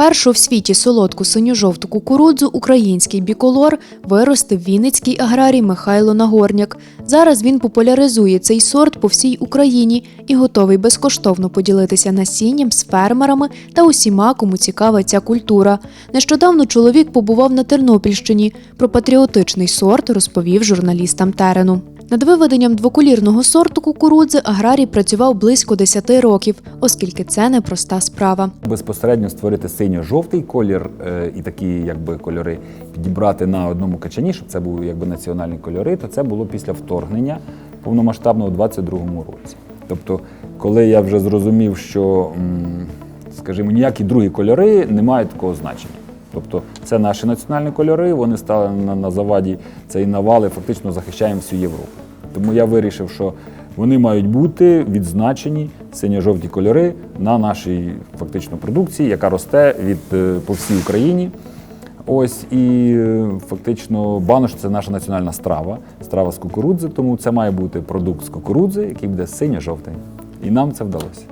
Першу в світі солодку синьо-жовту кукурудзу український біколор виростив вінницький аграрій Михайло Нагорняк. Зараз він популяризує цей сорт по всій Україні і готовий безкоштовно поділитися насінням з фермерами та усіма, кому цікава ця культура. Нещодавно чоловік побував на Тернопільщині. Про патріотичний сорт розповів журналістам терену. Над виведенням двокулірного сорту кукурудзи аграрій працював близько 10 років, оскільки це непроста справа. Безпосередньо створити синьо-жовтий колір е, і такі якби кольори підібрати на одному качані, щоб це були якби національні кольори, то це було після вторгнення повномасштабного у 22-му році. Тобто, коли я вже зрозумів, що, скажімо, ніякі другі кольори не мають такого значення. Тобто це наші національні кольори, вони стали на, на заваді цієї навали, фактично захищаємо всю Європу. Тому я вирішив, що вони мають бути відзначені синьо-жовті кольори на нашій фактично продукції, яка росте від е, по всій Україні. Ось і е, фактично банош це наша національна страва, страва з кукурудзи, тому це має бути продукт з кукурудзи, який буде синьо-жовтий. І нам це вдалося.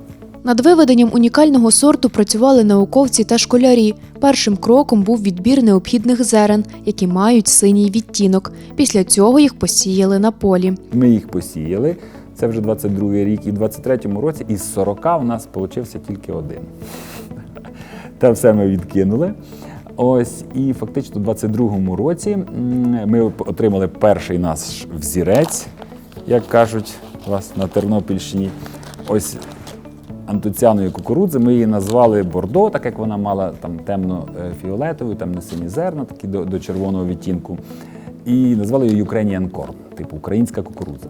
Над виведенням унікального сорту працювали науковці та школярі. Першим кроком був відбір необхідних зерен, які мають синій відтінок. Після цього їх посіяли на полі. Ми їх посіяли. Це вже 22-й рік, і в 23-му році із 40 у нас получився тільки один. Те все ми відкинули. Ось і фактично в 22-му році ми отримали перший наш взірець, як кажуть у вас на Тернопільщині. Ось антуціаної кукурудзи. Ми її назвали бордо, так як вона мала там темно-фіолетову, темно-сині зерна, такі до, до червоного відтінку. І назвали її Ukrainian Corn, типу українська кукурудза.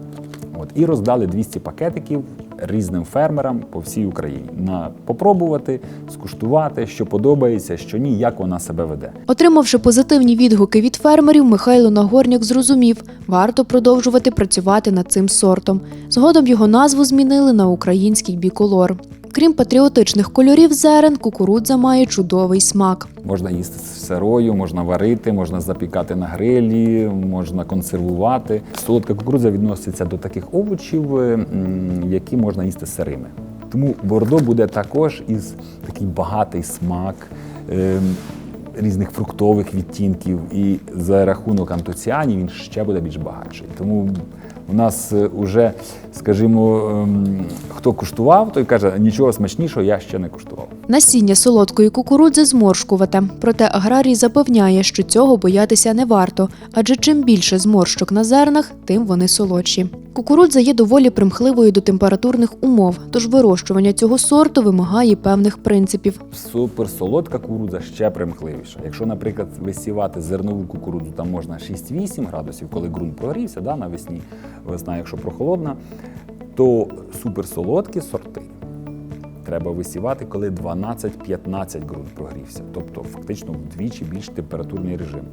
От, і роздали 200 пакетиків різним фермерам по всій Україні на попробувати, скуштувати, що подобається, що ні, як вона себе веде. Отримавши позитивні відгуки від фермерів, Михайло Нагорняк зрозумів, варто продовжувати працювати над цим сортом. Згодом його назву змінили на український біколор. Крім патріотичних кольорів зерен, кукурудза має чудовий смак. Можна їсти сирою, можна варити, можна запікати на грилі, можна консервувати. Солодка кукурудза відноситься до таких овочів, е, які можна їсти сирими. Тому бордо буде також із такий багатий смак. е, Різних фруктових відтінків, і за рахунок антоціанів він ще буде більш багатший. Тому у нас вже, скажімо, ем, хто куштував, той каже, нічого смачнішого я ще не куштував. Насіння солодкої кукурудзи зморшкувате. Проте аграрій запевняє, що цього боятися не варто, адже чим більше зморщок на зернах, тим вони солодші. Кукурудза є доволі примхливою до температурних умов, тож вирощування цього сорту вимагає певних принципів. Суперсолодка кукурудза ще примхливіша. Якщо, наприклад, висівати зернову кукурудзу, там можна 6-8 градусів, коли ґрунт прогрівся да, навесні, весна, якщо прохолодна, то суперсолодкі сорти треба висівати, коли 12-15 ґрунт прогрівся. Тобто фактично вдвічі більш температурний режим.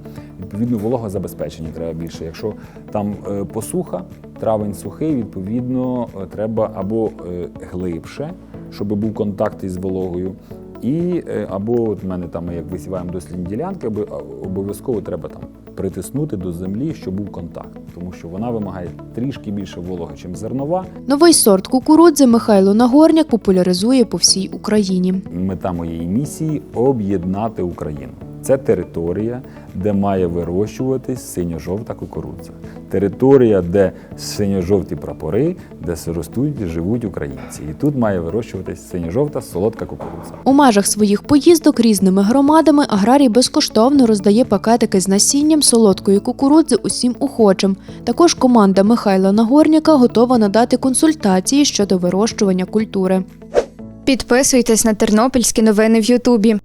Відповідно, вологозабезпечення треба більше. Якщо там е, посуха, травень сухий, відповідно, е, треба або е, глибше, щоб був контакт із вологою. І е, або от в мене там, як висіваємо дослідні ділянки, обов'язково треба там притиснути до землі, щоб був контакт, тому що вона вимагає трішки більше вологи, ніж зернова. Новий сорт кукурудзи Михайло Нагорняк популяризує по всій Україні. Мета моєї місії об'єднати Україну. Це територія, де має вирощуватись синьо-жовта кукурудза. Територія, де синьо-жовті прапори, де ростуть, живуть українці. І тут має вирощуватись синьо-жовта солодка кукурудза. У межах своїх поїздок різними громадами аграрій безкоштовно роздає пакетики з насінням солодкої кукурудзи усім охочим. Також команда Михайла Нагорняка готова надати консультації щодо вирощування культури. Підписуйтесь на тернопільські новини в Ютубі.